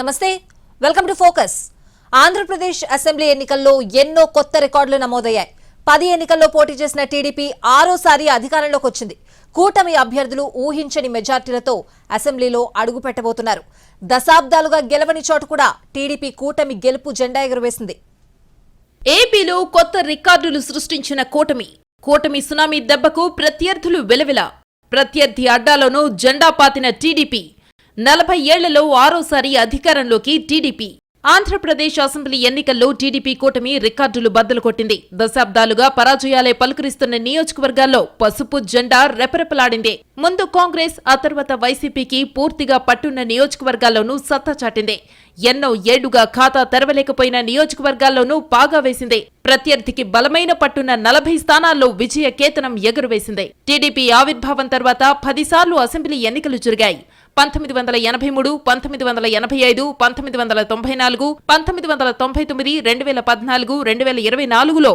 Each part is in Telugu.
నమస్తే welcome to Focus. Andhra Pradesh assembly ఎన్నికల్లో ఎన్నో కొత్త రికార్డులు నమోదయ్యాయి. పది ఎన్నికల్లో పోటీ చేసిన టీడీపీ ఆరోసారి అధికారంలోకి వచ్చింది. కూటమి అభ్యర్థులు ఊహించని మెజార్టీలతో అసెంబ్లీలో అడుగు పెట్టబోతున్నారు. దశాబ్దాలుగా గెలవని చోటు కూడా టీడీపీ కూటమి గెలుపు జెండా ఎగురవేసింది. ఏపీలో కొత్త రికార్డులు సృష్టించిన కూటమి కూటమి సునామీ దెబ్బకు ప్రత్యర్థులు వెలవెల. ప్రత్యర్థి అడ్డాలోనూ జెండా పాతిన టీడీపీ నలభై ఏళ్ళలో ఆరోసారి అధికారంలోకి టీడీపీ. ఆంధ్రప్రదేశ్ అసెంబ్లీ ఎన్నికల్లో టీడీపీ కూటమి రికార్డులు బద్దలు కొట్టింది దశాబ్దాలుగా పరాజయాలే పలుకరిస్తున్న నియోజకవర్గాల్లో పసుపు జెండా రెపరెపలాడింది. ముందు కాంగ్రెస్ ఆ తర్వాత వైసీపీకి పూర్తిగా పట్టున్న నియోజకవర్గాల్లోనూ సత్తా చాటింది. ఎన్నో ఏళ్ళుగా ఖాతా తెరవలేకపోయిన నియోజకవర్గాల్లోనూ పాగా వేసింది. ప్రత్యర్థికి బలమైన పట్టున్న నలభై స్థానాల్లో విజయ కేతనం ఎగురవేసింది. టీడీపీ ఆవిర్భావం తర్వాత పదిసార్లు అసెంబ్లీ ఎన్నికలు జరిగాయి. పంతొమ్మిది వందల ఎనభై మూడు పంతొమ్మిది వందల ఎనభై ఐదు పంతొమ్మిది వందల తొంభై నాలుగు పంతొమ్మిది వందల తొంభై తొమ్మిది రెండు వేల పద్నాలుగు రెండు వేల ఇరవై నాలుగులో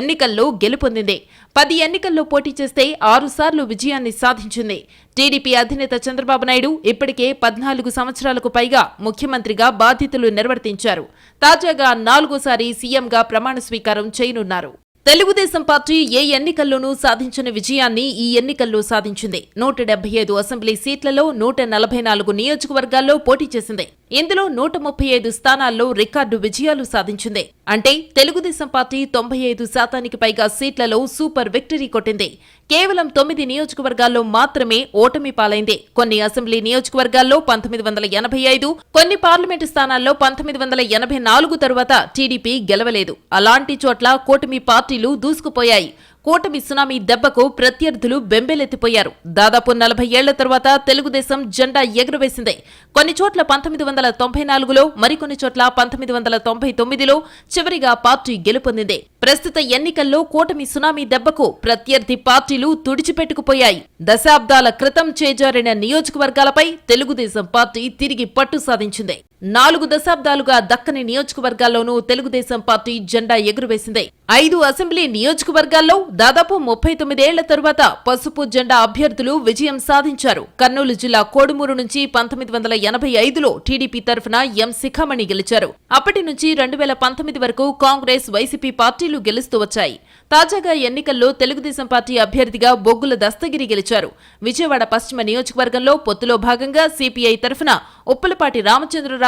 ఎన్నికల్లో గెలుపొందింది పది ఎన్నికల్లో పోటీ చేస్తే ఆరుసార్లు విజయాన్ని సాధించింది. టీడీపీ అధినేత చంద్రబాబు నాయుడు ఇప్పటికే పద్నాలుగు సంవత్సరాలకు పైగా ముఖ్యమంత్రిగా బాధ్యతలు నిర్వర్తించారు. తాజాగా నాలుగోసారి సీఎంగా ప్రమాణ స్వీకారం చేయనున్నారు. తెలుగుదేశం పార్టీ ఏ ఎన్నికల్లోనూ సాధించిన విజయాన్ని ఈ ఎన్నికల్లో సాధించింది. నూట డెబ్బై ఐదు అసెంబ్లీ సీట్లలో నూట నలభై నాలుగు నియోజకవర్గాల్లో పోటీ చేసింది. ఇందులో నూట ముప్పై ఐదు స్థానాల్లో రికార్డు విజయాలు సాధించింది. అంటే తెలుగుదేశం పార్టీ తొంభై ఐదు శాతానికి పైగా సీట్లలో సూపర్ విక్టరీ కొట్టింది. కేవలం తొమ్మిది నియోజకవర్గాల్లో మాత్రమే ఓటమి పాలైంది. కొన్ని అసెంబ్లీ నియోజకవర్గాల్లో పంతొమ్మిది వందల ఎనభై ఐదు కొన్ని పార్లమెంటు స్థానాల్లో పంతొమ్మిది వందల ఎనభై నాలుగు తరువాత టీడీపీ గెలవలేదు. అలాంటి చోట్ల కూటమి పార్టీలు దూసుకుపోయాయి. కూటమి సునామీ దెబ్బకు ప్రత్యర్థులు బెంబేలెత్తిపోయారు. దాదాపు నలభై ఏళ్ళ తర్వాత తెలుగుదేశం జెండా ఎగురవేసింది. కొన్ని చోట్ల పంతొమ్మిది వందల తొంభై నాలుగులో మరికొన్ని చోట్ల పంతొమ్మిది వందల తొంభై తొమ్మిదిలో చివరిగా పార్టీ గెలుపొందింది. ప్రస్తుత ఎన్నికల్లో కూటమి సునామీ దెబ్బకు ప్రత్యర్థి పార్టీలు తుడిచిపెట్టుకుపోయాయి. దశాబ్దాల క్రితం చేజారిన నియోజకవర్గాలపై తెలుగుదేశం పార్టీ తిరిగి పట్టు సాధించింది. నాలుగు దశాబ్దాలుగా దక్కని నియోజకవర్గాల్లోనూ తెలుగుదేశం పార్టీ జెండా ఎగురవేసింది. ఐదు అసెంబ్లీ నియోజకవర్గాల్లో దాదాపు ముప్పై తొమ్మిదేళ్ళ తరువాత పసుపు జెండా అభ్యర్థులు విజయం సాధించారు. కర్నూలు జిల్లా కోడుమూరు నుంచి పంతొమ్మిది వందల ఎనభై ఐదులో టీడీపీ తరఫున ఎం శిఖామణి గెలిచారు. అప్పటి నుంచి రెండు వేల పంతొమ్మిది వరకు కాంగ్రెస్ వైసీపీ పార్టీలు గెలుస్తూ వచ్చాయి. తాజాగా ఎన్నికల్లో తెలుగుదేశం పార్టీ అభ్యర్థిగా బొగ్గుల దస్తగిరి గెలిచారు. విజయవాడ పశ్చిమ నియోజకవర్గంలో పొత్తులో భాగంగా సిపిఐ తరఫున ఉప్పలపాటి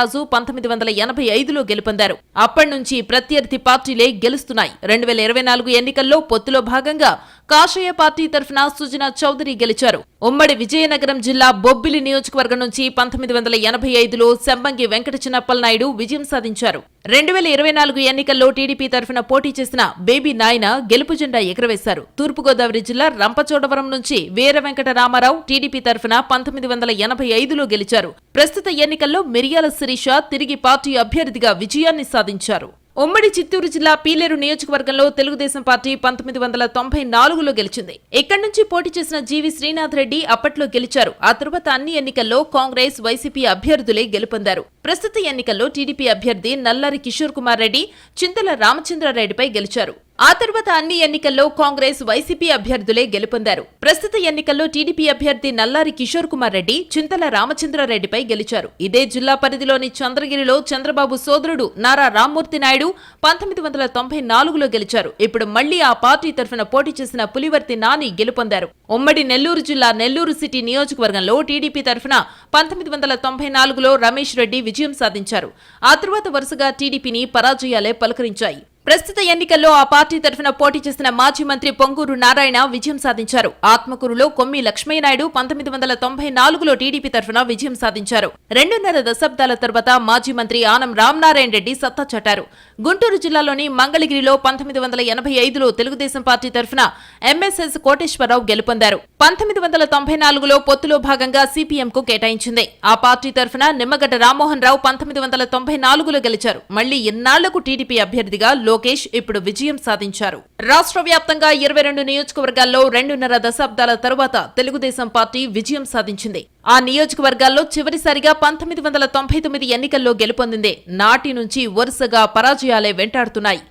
రాజు పంతొమ్మిది వందల ఎనభై ఐదులో గెలుపొందారు. అప్పటి నుంచి ప్రత్యర్థి పార్టీలే గెలుస్తున్నాయి. రెండు వేల ఇరవై నాలుగు ఎన్నికల్లో పొత్తులో భాగంగా కాషాయ పార్టీ తరఫున సుజనా చౌదరి గెలిచారు. ఉమ్మడి విజయనగరం జిల్లా బొబ్బిలి నియోజకవర్గం నుంచి పంతొమ్మిది వందల ఎనభై ఐదులో సెంబంగి వెంకట చిన్నప్పలనాయుడు విజయం సాధించారు. రెండు వేల ఇరవై నాలుగు ఎన్నికల్లో టీడీపీ తరఫున పోటీ చేసిన బేబీ నాయన గెలుపు జెండా ఎగురవేశారు. తూర్పుగోదావరి జిల్లా రంపచోడవరం నుంచి వీర వెంకట రామారావు టీడీపీ తరఫున పంతొమ్మిది వందల ఎనభై ఐదులో గెలిచారు. ప్రస్తుత ఎన్నికల్లో మిరియాల శిరీష తిరిగి పార్టీ అభ్యర్థిగా విజయాన్ని సాధించారు. ఉమ్మడి చిత్తూరు జిల్లా పీలేరు నియోజకవర్గంలో తెలుగుదేశం పార్టీ పంతొమ్మిది వందల తొంభై నాలుగులో గెలిచింది. ఇక్కడి నుంచి పోటీ చేసిన జీవి శ్రీనాథ్ రెడ్డి అప్పట్లో గెలిచారు. ఆ తర్వాత అన్ని ఎన్నికల్లో కాంగ్రెస్ వైసీపీ అభ్యర్థులే గెలుపొందారు. ప్రస్తుత ఎన్నికల్లో టీడీపీ అభ్యర్థి నల్లారి కిషోర్ కుమార్ రెడ్డి చింతల రామచంద్రారెడ్డిపై గెలిచారు. ఆ తర్వాత అన్ని ఎన్నికల్లో కాంగ్రెస్ వైసీపీ అభ్యర్థులే గెలుపొందారు. ప్రస్తుత ఎన్నికల్లో టీడీపీ అభ్యర్థి నల్లారి కిషోర్ కుమార్ రెడ్డి చింతల రామచంద్రారెడ్డిపై గెలిచారు. ఇదే జిల్లా పరిధిలోని చంద్రగిరిలో చంద్రబాబు సోదరుడు నారా రామ్మూర్తి నాయుడు పంతొమ్మిది వందల తొంభై నాలుగులో గెలిచారు. ఇప్పుడు మళ్ళీ ఆ పార్టీ తరఫున పోటీ చేసిన పులివర్తి నాని గెలుపొందారు. ఉమ్మడి నెల్లూరు జిల్లా నెల్లూరు సిటీ నియోజకవర్గంలో టీడీపీ తరఫున పంతొమ్మిది వందల తొంభై నాలుగులో రమేష్ రెడ్డి విజయం సాధించారు. ఆ తర్వాత వరుసగా టీడీపీని పరాజయాలే పలకరించాయి. ప్రస్తుత ఎన్నికల్లో ఆ పార్టీ తరఫున పోటీ చేసిన మాజీ మంత్రి పొంగూరు నారాయణ విజయం సాధించారు. ఆత్మకూరులో కొమ్మి లక్ష్మయ్యనాయుడు పంతొమ్మిది వందల తొంభై నాలుగులో టీడీపీ తరఫున విజయం సాధించారు. రెండున్నర దశాబ్దాల తర్వాత మాజీ మంత్రి ఆనం రామనారాయణ రెడ్డి సత్తా చాటారు. గుంటూరు జిల్లాలోని మంగళగిరిలో పంతొమ్మిది వందల ఎనభై ఐదులో తెలుగుదేశం పార్టీ తరఫున ఎంఎస్ఎస్ కోటేశ్వరరావు గెలుపొందారు. పంతొమ్మిది వందల తొంభై నాలుగులో పొత్తులో భాగంగా సిపిఎంకు కేటాయించింది. ఆ పార్టీ తరఫున నిమ్మగడ్డ రామ్మోహన్ రావు పంతొమ్మిది వందల తొంభై నాలుగులో గెలిచారు. మళ్ళీ ఇన్నాళ్ళకు టీడీపీ అభ్యర్థిగా లోకేష్ ఇప్పుడు విజయం సాధించారు. రాష్ట్ర వ్యాప్తంగా ఇరవై రెండు నియోజకవర్గాల్లో రెండున్నర దశాబ్దాల తరువాత తెలుగుదేశం పార్టీ విజయం సాధించింది. ఆ నియోజకవర్గాల్లో చివరిసారిగా పంతొమ్మిది వందల తొంభై తొమ్మిది ఎన్నికల్లో గెలుపొందింది. నాటి నుంచి వరుసగా పరాజయాలే వెంటాడుతున్నాయి.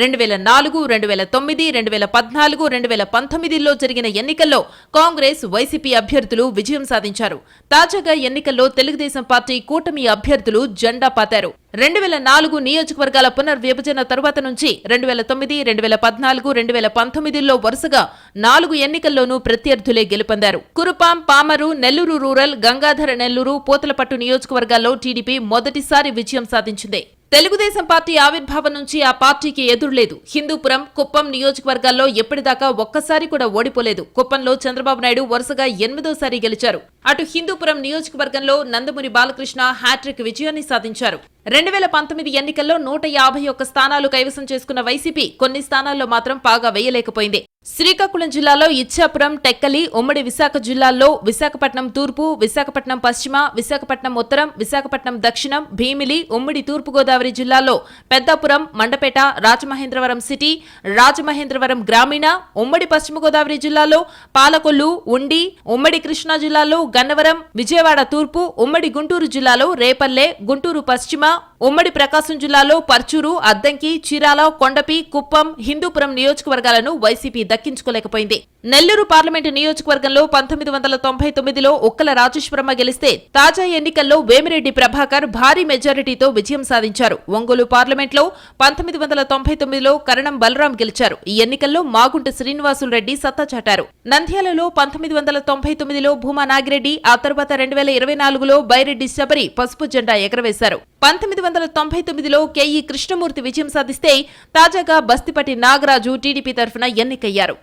రెండు వేల నాలుగు రెండు వేల తొమ్మిది రెండు వేల పద్నాలుగు రెండు వేల పంతొమ్మిదిలో జరిగిన ఎన్నికల్లో కాంగ్రెస్ వైసీపీ అభ్యర్థులు విజయం సాధించారు. తాజాగా ఎన్నికల్లో తెలుగుదేశం పార్టీ కూటమి అభ్యర్థులు జెండా పాతారు. రెండు వేల నాలుగు నియోజకవర్గాల పునర్విభజన తరువాత నుంచి రెండు వేల తొమ్మిది రెండు వేల పద్నాలుగు రెండు వేల పంతొమ్మిదిలో వరుసగా నాలుగు ఎన్నికల్లోనూ ప్రత్యర్థులే గెలుపొందారు. కురుపాం పామరు నెల్లూరు రూరల్ గంగాధర నెల్లూరు పోతలపట్టు నియోజకవర్గాల్లో టీడీపీ మొదటిసారి విజయం సాధించింది. తెలుగుదేశం పార్టీ ఆవిర్భావం నుంచి ఆ పార్టీకి ఎదురులేదు. హిందూపురం కుప్పం నియోజకవర్గాల్లో ఎప్పటిదాకా ఒక్కసారి కూడా ఓడిపోలేదు. కుప్పంలో చంద్రబాబు నాయుడు వరుసగా ఎనిమిదోసారి గెలిచారు. అటు హిందూపురం నియోజకవర్గంలో నందమూరి బాలకృష్ణ హ్యాట్రిక్ విజయాన్ని సాధించారు. రెండు వేల పంతొమ్మిది ఎన్నికల్లో నూట యాభై ఒక్క స్థానాలు కైవసం చేసుకున్న వైసీపీ కొన్ని స్థానాల్లో మాత్రం పాగా వేయలేకపోయింది. శ్రీకాకుళం జిల్లాలో ఇచ్చాపురం టెక్కలి ఉమ్మడి విశాఖ జిల్లాల్లో విశాఖపట్నం తూర్పు విశాఖపట్నం పశ్చిమ విశాఖపట్నం ఉత్తరం విశాఖపట్నం దక్షిణం భీమిలి ఉమ్మడి తూర్పుగోదావరి జిల్లాల్లో పెద్దాపురం మండపేట రాజమహేంద్రవరం సిటీ రాజమహేంద్రవరం గ్రామీణ ఉమ్మడి పశ్చిమ గోదావరి జిల్లాలో పాలకొల్లు ఉండి ఉమ్మడి కృష్ణా జిల్లాలో గన్నవరం విజయవాడ తూర్పు ఉమ్మడి గుంటూరు జిల్లాలో రేపల్లె గుంటూరు పశ్చిమ ఉమ్మడి ప్రకాశం జిల్లాలో పర్చూరు అద్దంకి చీరాల కొండపి కుప్పం హిందూపురం నియోజకవర్గాలను వైసీపీ దక్కించుకోలేకపోయింది. నెల్లూరు పార్లమెంటు నియోజకవర్గంలో పంతొమ్మిది వందల తొంభై తొమ్మిదిలో ఒక్కల రాజేశ్వరమ్మ గెలిస్తే తాజా ఎన్నికల్లో వేమిరెడ్డి ప్రభాకర్ భారీ మెజారిటీతో విజయం సాధించారు. ఒంగోలు పార్లమెంట్లో పంతొమ్మిది వందల తొంభై తొమ్మిదిలో కరణం బలరాం గెలిచారు. ఈ ఎన్నికల్లో మాగుంట శ్రీనివాసులు రెడ్డి సత్తా చాటారు. నంద్యాలలో పంతొమ్మిది వందల తొంభై తొమ్మిదిలో భూమా నాగిరెడ్డి ఆ తర్వాత రెండు వేల ఇరవై నాలుగులో బైరెడ్డి శబరి పసుపు జెండా ఎగరవేశారు. పంతొమ్మిది వందల తొంభై తొమ్మిదిలో కెఈ కృష్ణమూర్తి విజయం సాధిస్తే తాజాగా బస్తిపటి నాగరాజు టీడీపీ తరఫున ఎన్నికయ్యారు.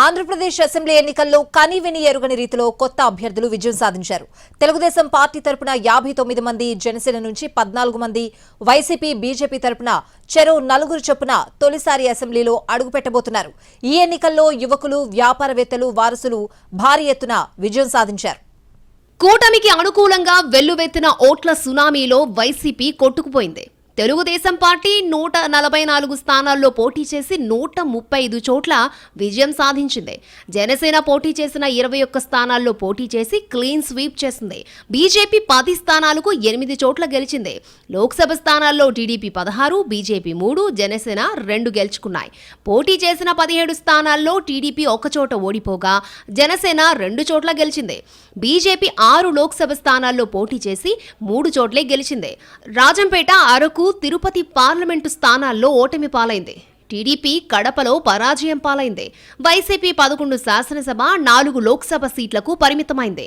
ఆంధ్రప్రదేశ్ అసెంబ్లీ ఎన్నికల్లో కనీవిని ఎరుగని రీతిలో కొత్త అభ్యర్థులు విజయం సాధించారు. తెలుగుదేశం పార్టీ తరపున యాభై తొమ్మిది మంది జనసేన నుంచి పద్నాలుగు మంది వైసీపీ బీజేపీ తరపున చెరో నలుగురు చొప్పున తొలిసారి అసెంబ్లీలో అడుగుపెట్టబోతున్నారు. ఈ ఎన్నికల్లో యువకులు వ్యాపారవేత్తలు వారసులు భారీ ఎత్తున విజయం సాధించారు. కూటమికి అనుకూలంగా వెల్లువెత్తిన ఓట్ల సునామీలో వైసీపీ కొట్టుకుపోయింది. తెలుగుదేశం పార్టీ నూట నలభై నాలుగు స్థానాల్లో పోటీ చేసి నూట ముప్పై ఐదు చోట్ల విజయం సాధించింది. జనసేన పోటీ చేసిన ఇరవై ఒక్క స్థానాల్లో పోటీ చేసి క్లీన్ స్వీప్ చేసింది. బీజేపీ పది స్థానాలకు ఎనిమిది చోట్ల గెలిచింది. లోక్సభ స్థానాల్లో టీడీపీ పదహారు బీజేపీ మూడు జనసేన రెండు గెలుచుకున్నాయి. పోటీ చేసిన పదిహేడు స్థానాల్లో టీడీపీ చోట ఓడిపోగా జనసేన రెండు చోట్ల గెలిచింది. బీజేపీ ఆరు లోక్సభ స్థానాల్లో పోటీ చేసి మూడు చోట్లే గెలిచింది. రాజంపేట అరకు తిరుపతి పార్లమెంటు స్థానాల్లో ఓటమి పాలైంది. టీడీపీ కడపలో పరాజయం పాలైంది. వైసీపీ పదకొండు శాసనసభ నాలుగు లోక్సభ సీట్లకు పరిమితమైంది.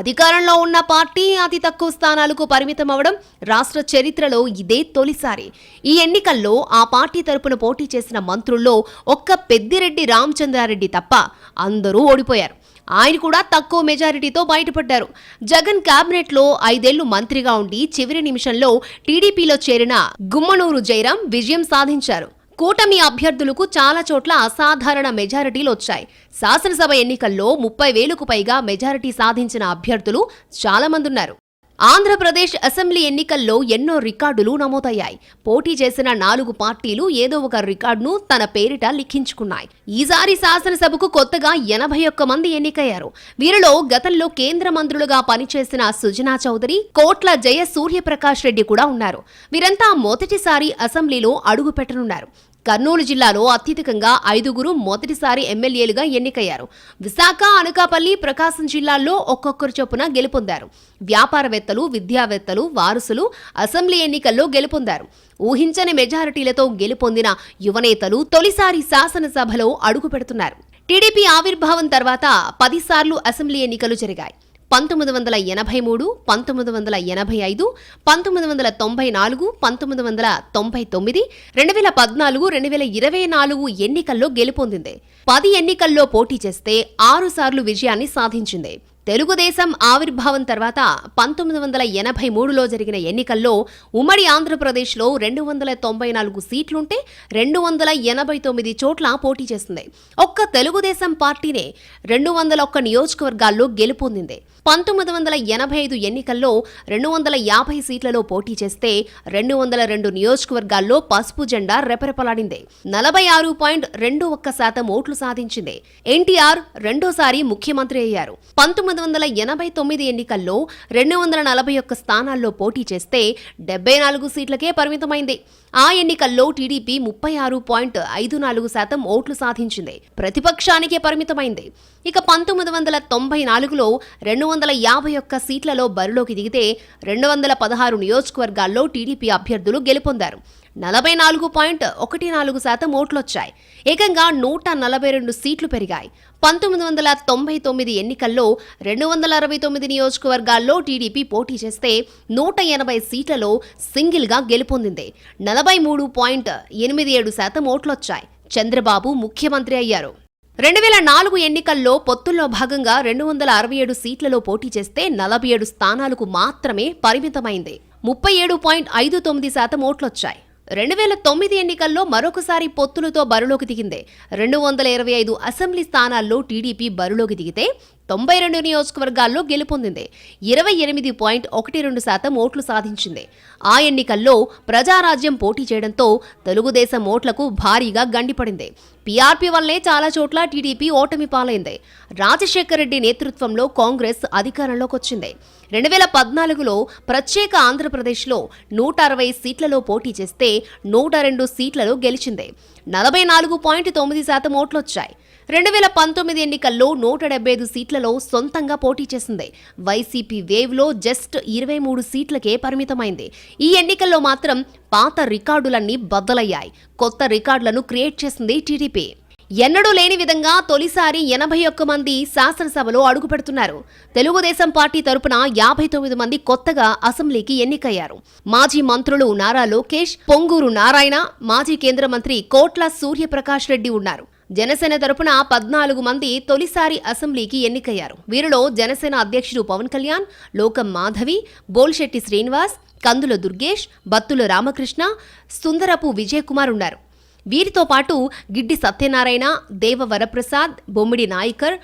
అధికారంలో ఉన్న పార్టీ అతి తక్కువ స్థానాలకు పరిమితం అవడం రాష్ట్ర చరిత్రలో ఇదే తొలిసారి. ఈ ఎన్నికల్లో ఆ పార్టీ తరపున పోటీ చేసిన మంత్రుల్లో ఒక్క పెద్దిరెడ్డి రామచంద్రారెడ్డి తప్ప అందరూ ఓడిపోయారు. ఆయన కూడా తక్కువ మెజారిటీతో బయటపడ్డారు. జగన్ కేబినెట్లో ఐదేళ్ళు మంత్రిగా ఉండి చివరి నిమిషంలో టీడీపీలో చేరిన గుమ్మనూరు జయరాం విజయం సాధించారు. కూటమి అభ్యర్థులకు చాలా చోట్ల అసాధారణ మెజారిటీలు వచ్చాయి. శాసనసభ ఎన్నికల్లో ముప్పై వేలకు పైగా మెజారిటీ సాధించిన అభ్యర్థులు చాలా మంది ఉన్నారు. ఆంధ్రప్రదేశ్ అసెంబ్లీ ఎన్నికల్లో ఎన్నో రికార్డులు నమోదయ్యాయి. పోటీ చేసిన నాలుగు పార్టీలు ఏదో ఒక రికార్డును తన పేరిట లిఖించుకున్నాయి. ఈసారి శాసనసభకు కొత్తగా ఎనభై ఒక్క మంది ఎన్నికయ్యారు. వీరిలో గతంలో కేంద్ర మంత్రులుగా పనిచేసిన సుజనా చౌదరి కోట్ల జయ సూర్యప్రకాష్ రెడ్డి కూడా ఉన్నారు. వీరంతా మొదటిసారి అసెంబ్లీలో అడుగు పెట్టనున్నారు. కర్నూలు జిల్లాలో అత్యధికంగా ఐదుగురు మొదటిసారి ఎమ్మెల్యేలుగా ఎన్నికయ్యారు. విశాఖ అనకాపల్లి ప్రకాశం జిల్లాల్లో ఒక్కొక్కరు చొప్పున గెలుపొందారు. వ్యాపారవేత్తలు విద్యావేత్తలు వారసులు అసెంబ్లీ ఎన్నికల్లో గెలుపొందారు. ఊహించని మెజారిటీలతో గెలుపొందిన యువనేతలు తొలిసారి శాసనసభలో అడుగుపెడుతున్నారు. టీడీపీ ఆవిర్భావం తర్వాత పదిసార్లు అసెంబ్లీ ఎన్నికలు జరిగాయి. పంతొమ్మిది వందల ఎనభై మూడు పంతొమ్మిది వందల ఎనభై ఐదు పంతొమ్మిది వందల తొంభై నాలుగు పంతొమ్మిది వందల తొంభై తొమ్మిది రెండు వేల పద్నాలుగు రెండు వేల ఇరవై నాలుగు ఎన్నికల్లో గెలుపొందింది. పది ఎన్నికల్లో పోటీ చేస్తే ఆరు సార్లు విజయాన్ని సాధించింది. తెలుగుదేశం ఆవిర్భావం తర్వాత పంతొమ్మిది వందల ఎనభై మూడులో జరిగిన ఎన్నికల్లో ఉమ్మడి ఆంధ్రప్రదేశ్లో రెండు వందల తొంభై నాలుగు సీట్లుంటే రెండు వందల ఎనభై తొమ్మిది చోట్ల పోటీ చేసింది. ఒక్క తెలుగుదేశం పార్టీనే రెండు వందల ఒక్క నియోజకవర్గాల్లో గెలుపొందింది. పంతొమ్మిది వందల ఎనభై ఐదు ఎన్నికల్లో రెండు వందల యాభై సీట్లలో పోటీ చేస్తే రెండు వందల రెండు నియోజకవర్గాల్లో పసుపు జెండా రెపరెపలాడింది. నలభై ఆరు పాయింట్ రెండు ఒక్క శాతం ఓట్లు సాధించింది. ఎన్టీఆర్ రెండోసారి ముఖ్యమంత్రి అయ్యారు. పంతొమ్మిది పంతొమ్మిది వందల ఎనభై తొమ్మిది ఎన్నికల్లో రెండు వందల నలభై ఒక్క స్థానాల్లో పోటీ చేస్తే డెబ్బై నాలుగు సీట్లకే పరిమితమైంది. ఆ ఎన్నికల్లో టీడీపీ ముప్పై ఆరు పాయింట్ ఐదు నాలుగు శాతం ఓట్లు సాధించింది. ప్రతిపక్షానికే పరిమితమైంది. ఇక పంతొమ్మిది వందల తొంభై నాలుగులో రెండు వందల యాభై ఒక్క సీట్లలో బరిలోకి దిగితే రెండు వందల పదహారు నియోజకవర్గాల్లో టీడీపీ అభ్యర్థులు గెలుపొందారు. నలభై నాలుగు పాయింట్ ఒకటి నాలుగు శాతం ఓట్లొచ్చాయి. ఏకంగా నూట నలభై రెండు సీట్లు పెరిగాయి. పంతొమ్మిది వందల తొంభై తొమ్మిది ఎన్నికల్లో రెండు వందల అరవై తొమ్మిది నియోజకవర్గాల్లో టీడీపీ పోటీ చేస్తే నూట ఎనభై సీట్లలో సింగిల్గా గెలుపొందింది. నలభై మూడు పాయింట్ ఎనిమిది ఏడు శాతం ఓట్లొచ్చాయి. చంద్రబాబు ముఖ్యమంత్రి అయ్యారు. రెండు వేల నాలుగు ఎన్నికల్లో పొత్తుల్లో భాగంగా రెండు వందల అరవై ఏడు సీట్లలో పోటీ చేస్తే నలభై ఏడు స్థానాలకు మాత్రమే పరిమితమైంది. ముప్పై ఏడు పాయింట్ ఐదు తొమ్మిది శాతం ఓట్లొచ్చాయి. రెండు వేల తొమ్మిది ఎన్నికల్లో మరొకసారి పొత్తులతో బరిలోకి దిగింది. రెండు వందల ఇరవై ఐదు అసెంబ్లీ స్థానాల్లో టీడీపీ బరిలోకి దిగితే తొంభై రెండు నియోజకవర్గాల్లో గెలుపొందింది ఇరవై ఎనిమిది పాయింట్ ఒకటి రెండు శాతం ఓట్లు సాధించింది. ఆ ఎన్నికల్లో ప్రజారాజ్యం పోటీ చేయడంతో తెలుగుదేశం ఓట్లకు భారీగా గండిపడింది. పీఆర్పీ వల్లే చాలా చోట్ల టీడీపీ ఓటమి పాలైంది. రాజశేఖర రెడ్డి నేతృత్వంలో కాంగ్రెస్ అధికారంలోకి వచ్చింది. రెండు వేల పద్నాలుగులో ప్రత్యేక ఆంధ్రప్రదేశ్లో నూట అరవై సీట్లలో పోటీ చేస్తే నూట రెండు సీట్లలో గెలిచింది. నలభై నాలుగు పాయింట్ తొమ్మిది శాతం ఓట్లొచ్చాయి. రెండు వేల పంతొమ్మిది ఎన్నికల్లో నూట డెబ్బై ఐదు సీట్లలో సొంతంగా పోటీ చేసింది. వైసీపీ వేవ్లో జస్ట్ ఇరవై మూడు సీట్లకే పరిమితమైంది. ఈ ఎన్నికల్లో మాత్రం పాత రికార్డులన్నీ బద్దలయ్యాయి. కొత్త రికార్డులను క్రియేట్ చేసింది టీడీపీ. ఎన్నడూ లేని విధంగా తొలిసారి ఎనభై ఒక్క మంది శాసనసభలో అడుగుపెడుతున్నారు. తెలుగుదేశం పార్టీ తరపున యాభై తొమ్మిది మంది కొత్తగా అసెంబ్లీకి ఎన్నికయ్యారు. మాజీ మంత్రులు నారా లోకేష్ పొంగూరు నారాయణ మాజీ కేంద్ర మంత్రి కోట్ల సూర్యప్రకాష్ రెడ్డి ఉన్నారు. జనసేన తరపున పద్నాలుగు మంది తొలిసారి అసెంబ్లీకి ఎన్నికయ్యారు. వీరిలో జనసేన అధ్యక్షుడు పవన్ కళ్యాణ్ లోకం మాధవి బోల్శెట్టి శ్రీనివాస్ కందుల దుర్గేష్ బత్తుల రామకృష్ణ సుందరపు విజయ్ కుమార్ ఉన్నారు. వీరితో పాటు గిడ్డి సత్యనారాయణ దేవ వరప్రసాద్ బొమ్మిడి నాయకర్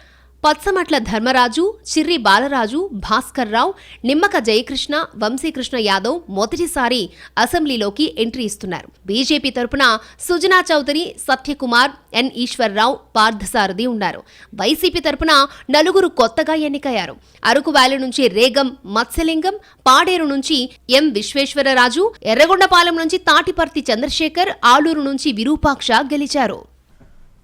పచ్చమట్ల ధర్మరాజు చిర్రి బాలరాజు భాస్కర్ రావు నిమ్మక జయకృష్ణ వంశీకృష్ణ యాదవ్ మొదటిసారి అసెంబ్లీలోకి ఎంట్రీ ఇస్తున్నారు. బీజేపీ తరపున సుజనా చౌదరి సత్యకుమార్ ఎన్ ఈశ్వర్రావు పార్థసారథి ఉన్నారు. వైసీపీ తరపున నలుగురు కొత్తగా ఎన్నికయ్యారు. అరకు వ్యాలీ నుంచి రేగం మత్స్యలింగం పాడేరు నుంచి ఎం విశ్వేశ్వరరాజు ఎర్రగొండపాలెం నుంచి తాటిపర్తి చంద్రశేఖర్ ఆలూరు నుంచి విరూపాక్ష గెలిచారు.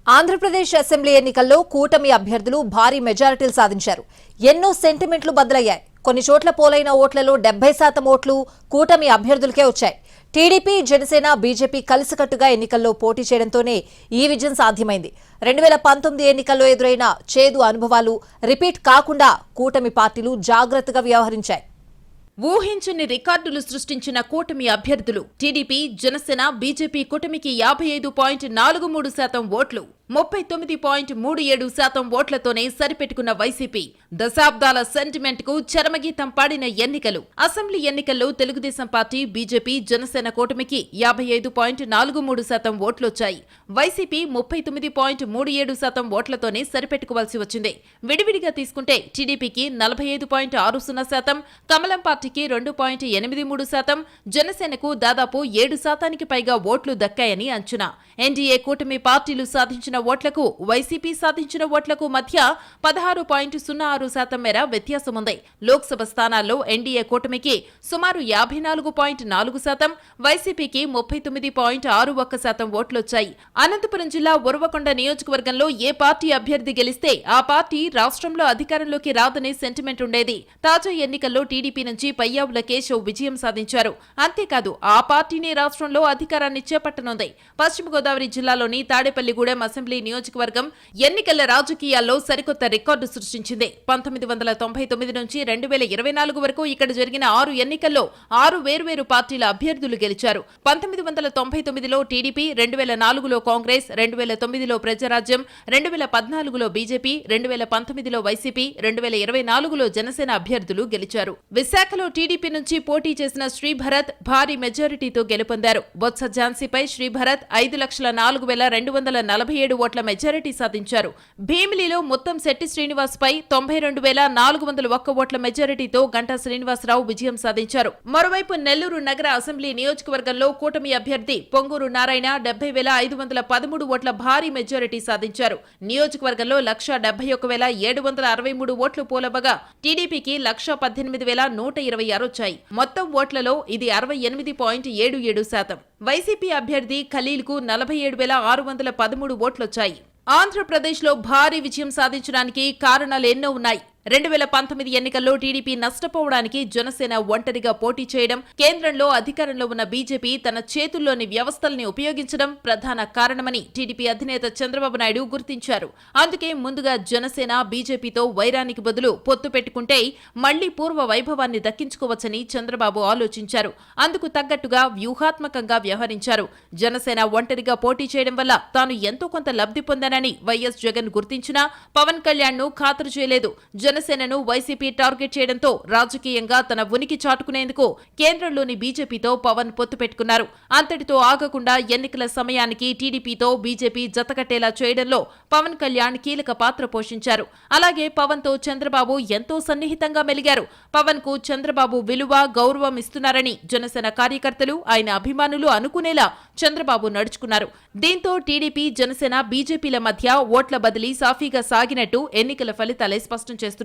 ఆంధ్రప్రదేశ్ అసెంబ్లీ ఎన్నికల్లో కూటమి అభ్యర్థులు భారీ మెజారిటీలు సాధించారు. ఎన్నో సెంటిమెంట్లు బదులయ్యాయి కొన్ని చోట్ల పోలైన ఓట్లలో డెబ్బై శాతం ఓట్లు కూటమి అభ్యర్థులకే వచ్చాయి. టీడీపీ జనసేన బీజేపీ కలిసికట్టుగా ఎన్నికల్లో పోటీ చేయడంతోనే ఈ విజయం సాధ్యమైంది. రెండు వేల పంతొమ్మిది ఎన్నికల్లో ఎదురైన చేదు అనుభవాలు రిపీట్ కాకుండా కూటమి పార్టీలు జాగ్రత్తగా వ్యవహరించాయి. ఊహించని రికార్డులు సృష్టించిన కూటమి అభ్యర్థులు టీడీపీ జనసేన బీజేపీ కూటమికి యాభై ఐదు పాయింట్ నాలుగు మూడు శాతం ఓట్లు. ముప్పై తొమ్మిది పాయింట్ మూడు ఏడు శాతం ఓట్లతోనే సరిపెట్టుకున్న వైసీపీ దశాబ్దాల సెంటిమెంట్కు చరమగీతం పాడిన ఎన్నికలు. అసెంబ్లీ ఎన్నికల్లో తెలుగుదేశం పార్టీ బీజేపీ జనసేన కూటమికి యాభై ఐదు పాయింట్ నాలుగు మూడు శాతం ఓట్లొచ్చాయి. వైసీపీ ముప్పై తొమ్మిది పాయింట్ మూడు ఏడు శాతం ఓట్లతోనే సరిపెట్టుకోవాల్సి వచ్చింది. విడివిడిగా తీసుకుంటే టీడీపీకి నలభై ఐదు పాయింట్ ఆరు సున్నా శాతం కమలం పార్టీకి రెండు పాయింట్ ఎనిమిది మూడు శాతం జనసేనకు దాదాపు ఏడు శాతానికి పైగా ఓట్లు దక్కాయని అంచనా. ఎన్డీఏ కూటమి పార్టీలు సాధించిన ఓట్లకు వైసీపీ సాధించిన ఓట్లకు మధ్య పదహారు పాయింట్ సున్నా ఆరు శాతం మేర వ్యత్యాసముంది. లోక్సభ స్థానాల్లో ఎన్డీఏ కూటమికి సుమారు యాభై నాలుగు పాయింట్ నాలుగు శాతం వైసీపీకి ముప్పై తొమ్మిది పాయింట్ ఆరు ఒక్క శాతం ఓట్లొచ్చాయి. అనంతపురం జిల్లా ఉరవకొండ నియోజకవర్గంలో ఏ పార్టీ అభ్యర్థి గెలిస్తే ఆ పార్టీ రాష్ట్రంలో అధికారంలోకి రాదనే సెంటిమెంట్ ఉండేది. తాజా ఎన్నికల్లో టీడీపీ నుంచి పయ్యావుల కేశవ్ విజయం సాధించారు. అంతేకాదు ఆ పార్టీనే రాష్ట్రంలో అధికారాన్ని చేపట్టనుంది. పశ్చిమ గోదావరి జిల్లాలోని తాడేపల్లిగూడెం అసెంబ్లీ నియోజకవర్గం ఎన్నికల రాజకీయాల్లో సరికొత్త రికార్డు సృష్టించింది. పంతొమ్మిది వందల తొంభై తొమ్మిది నుంచి రెండు వేల ఇరవై నాలుగు వరకు ఇక్కడ జరిగిన ఆరు ఎన్నికల్లో ఆరు వేర్వేరు పార్టీల అభ్యర్థులు గెలిచారు. పంతొమ్మిది వందల తొంభై తొమ్మిదిలో టీడీపీ రెండు వేల నాలుగులో కాంగ్రెస్ రెండు వేల తొమ్మిదిలో ప్రజారాజ్యం రెండు వేల పద్నాలుగులో బీజేపీ రెండు వేల పంతొమ్మిదిలో వైసీపీ రెండు వేల ఇరవై నాలుగులో జనసేన అభ్యర్థులు గెలిచారు. విశాఖలో టీడీపీ నుంచి పోటీ చేసిన శ్రీభరత్ భారీ మెజారిటీతో గెలుపొందారు. బొత్స ఝాన్సీపై శ్రీభరత్ ఐదు లక్షల నాలుగు వేల రెండు వందల నలభై ఏడు ఓట్ల మెజారిటీ సాధించారు. భీమిలిలో మొత్తం శెట్టి శ్రీనివాస్ పై తొంభై రెండు వేల నాలుగు వందల ఒక్క ఓట్ల మెజారిటీతో గంటా శ్రీనివాసరావు విజయం సాధించారు. మరోవైపు నెల్లూరు నగర అసెంబ్లీ నియోజకవర్గంలో కూటమి అభ్యర్థి పొంగూరు నారాయణ డెబ్బై వేల ఐదు వందల పదమూడు ఓట్ల భారీ మెజారిటీ సాధించారు. నియోజకవర్గంలో లక్ష డెబ్బై ఒక వేల ఏడు వందల అరవై మూడు ఓట్లు పోలవగా టీడీపీకి లక్ష పద్దెనిమిది వేల నూట ఇరవై ఆరు వచ్చాయి. మొత్తం ఓట్లలో ఇది అరవై ఎనిమిది పాయింట్ ఏడు ఏడు శాతం. వైసీపీ అభ్యర్థి ఖలీల్కు నలభై ఏడు వేల ఆరు వందల పదమూడు వచ్చాయి. ఆంధ్రప్రదేశ్లో భారీ విజయం సాధించడానికి కారణాలు ఎన్నో ఉన్నాయి. రెండు వేల పంతొమ్మిది ఎన్నికల్లో టీడీపీ నష్టపోవడానికి జనసేన ఒంటరిగా పోటీ చేయడం కేంద్రంలో అధికారంలో ఉన్న బీజేపీ తన చేతుల్లోని వ్యవస్థల్ని ఉపయోగించడం ప్రధాన కారణమని టీడీపీ అధినేత చంద్రబాబు నాయుడు గుర్తించారు. అందుకే ముందుగా జనసేన బీజేపీతో వైరానికి బదులు పొత్తు పెట్టుకుంటే మళ్ళీ పూర్వ వైభవాన్ని దక్కించుకోవచ్చని చంద్రబాబు ఆలోచించారు. అందుకు తగ్గట్టుగా వ్యూహాత్మకంగా వ్యవహరించారు. జనసేన ఒంటరిగా పోటీ చేయడం వల్ల తాను ఎంతో కొంత లబ్ధి పొందానని వైఎస్ జగన్ గుర్తించినా పవన్ కళ్యాణ్ను ఖాతరు చేయలేదు. జనసేనను వైసీపీ టార్గెట్ చేయడంతో రాజకీయంగా తన ఉనికి చాటుకునేందుకు కేంద్రంలోని బీజేపీతో పవన్ పొత్తు పెట్టుకున్నారు. అంతటితో ఆగకుండా ఎన్నికల సమయానికి టీడీపీతో బీజేపీ జతకట్టేలా చేయడంలో పవన్ కళ్యాణ్ కీలక పాత్ర పోషించారు. అలాగే పవన్తో చంద్రబాబు ఎంతో సన్నిహితంగా మెలిగారు. పవన్కు చంద్రబాబు విలువ గౌరవం ఇస్తున్నారని జనసేన కార్యకర్తలు ఆయన అభిమానులు అనుకునేలా చంద్రబాబు నడుచుకున్నారు. దీంతో టీడీపీ జనసేన బీజేపీల మధ్య ఓట్ల బదిలీ సాఫీగా సాగినట్టు ఎన్నికల ఫలితాలే స్పష్టం చేస్తున్నాయి.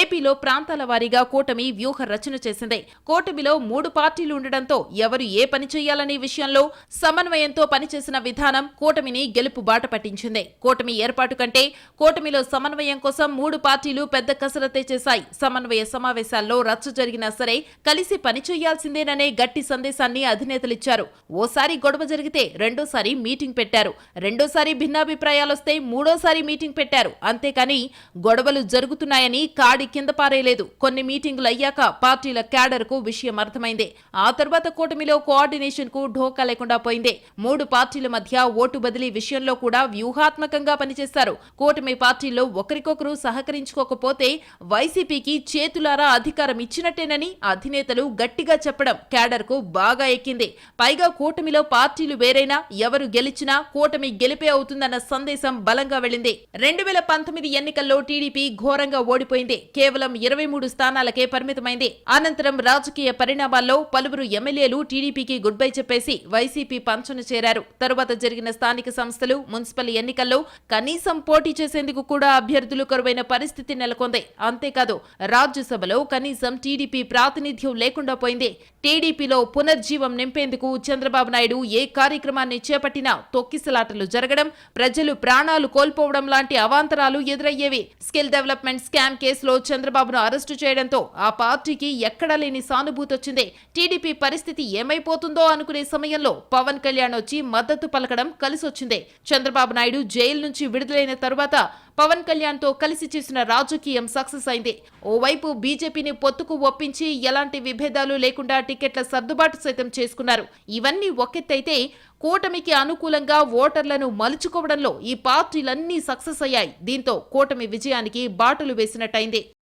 ఏపీలో ప్రాంతాల వారీగా కూటమి వ్యూహ రచన చేసింది. కూటమిలో మూడు పార్టీలు ఉండడంతో ఎవరు ఏ పని చేయాలనే విషయంలో సమన్వయంతో పనిచేసిన విధానం కూటమిని గెలుపు బాట పట్టించింది. కూటమి ఏర్పాటు కంటే కూటమిలో సమన్వయం కోసం మూడు పార్టీలు పెద్ద కసరత్తే చేశాయి. సమన్వయ సమావేశాల్లో రచ్చ జరిగినా సరే కలిసి పని చేయాల్సిందేననే గట్టి సందేశాన్ని అధినేతలిచ్చారు ఓసారి గొడవ జరిగితే రెండోసారి మీటింగ్ పెట్టారు. రెండోసారి భిన్నాభిప్రాయాలొస్తే మూడోసారి మీటింగ్ పెట్టారు. అంతేకాని గొడవలు జరుగుతున్నాయని కాడి కింద పారేయలేదు. కొన్ని మీటింగులు అయ్యాక పార్టీల క్యాడర్కు విషయం అర్థమైంది. ఆ తర్వాత కూటమిలో కోఆర్డినేషన్కు ఢోకా లేకుండా పోయింది. మూడు పార్టీల మధ్య ఓటు బదిలీ విషయంలో కూడా వ్యూహాత్మకంగా పనిచేశారు కూటమి పార్టీల్లో ఒకరికొకరు సహకరించుకోకపోతే వైసీపీకి చేతులారా అధికారం ఇచ్చినట్టేనని అధినేతలు గట్టిగా చెప్పడం క్యాడర్కు బాగా ఎక్కింది. పైగా కూటమిలో పార్టీలు వేరైనా ఎవరు గెలిచినా కూటమి గెలిపే అవుతుందన్న సందేశం బలంగా వెళ్ళింది. రెండు వేల పంతొమ్మిది ఎన్నికల్లో టీడీపీ ఘోరంగా ఓడి ఓడిపోయింది. కేవలం ఇరవై మూడు స్థానాలకే పరిమితమైంది. అనంతరం రాజకీయ పరిణామాల్లో పలువురు ఎమ్మెల్యేలు టీడీపీకి గుడ్ బై చెప్పేసి వైసీపీ పంచన చేరారు. తరువాత జరిగిన స్థానిక సంస్థలు మున్సిపల్ ఎన్నికల్లో కనీసం పోటీ చేసేందుకు కూడా అభ్యర్థులు కరువైన పరిస్థితి నెలకొంది. అంతేకాదు రాజ్యసభలో కనీసం టీడీపీ ప్రాతినిధ్యం లేకుండా పోయింది. టీడీపీలో పునర్జీవం నింపేందుకు చంద్రబాబు నాయుడు ఏ కార్యక్రమాన్ని చేపట్టినా తొక్కిసలాటలు జరగడం ప్రజలు ప్రాణాలు కోల్పోవడం లాంటి అవాంతరాలు ఎదురయ్యేవి. స్కిల్ డెవలప్మెంట్ స్కామ్ కేసులో చంద్రబాబును అరెస్టు చేయడంతో ఆ పార్టీకి ఎక్కడా లేని సానుభూతి వచ్చింది. టీడీపీ పరిస్థితి ఏమైపోతుందో అనుకునే సమయంలో పవన్ కళ్యాణ్ వచ్చి మద్దతు పలకడం కలిసొచ్చింది చంద్రబాబు నాయుడు జైలు నుంచి విడుదలైన తరువాత పవన్ కళ్యాణ్తో కలిసి చేసిన రాజకీయం సక్సెస్ అయింది. ఓవైపు బీజేపీని పొత్తుకు ఒప్పించి ఎలాంటి విభేదాలు లేకుండా టికెట్ల సర్దుబాటు సైతం చేసుకున్నారు. ఇవన్నీ ఒకెత్తైతే కూటమికి అనుకూలంగా ఓటర్లను మలుచుకోవడంలో ఈ పార్టీలన్నీ సక్సెస్ అయ్యాయి. దీంతో కూటమి విజయానికి బాటలు వేసినట్టయింది.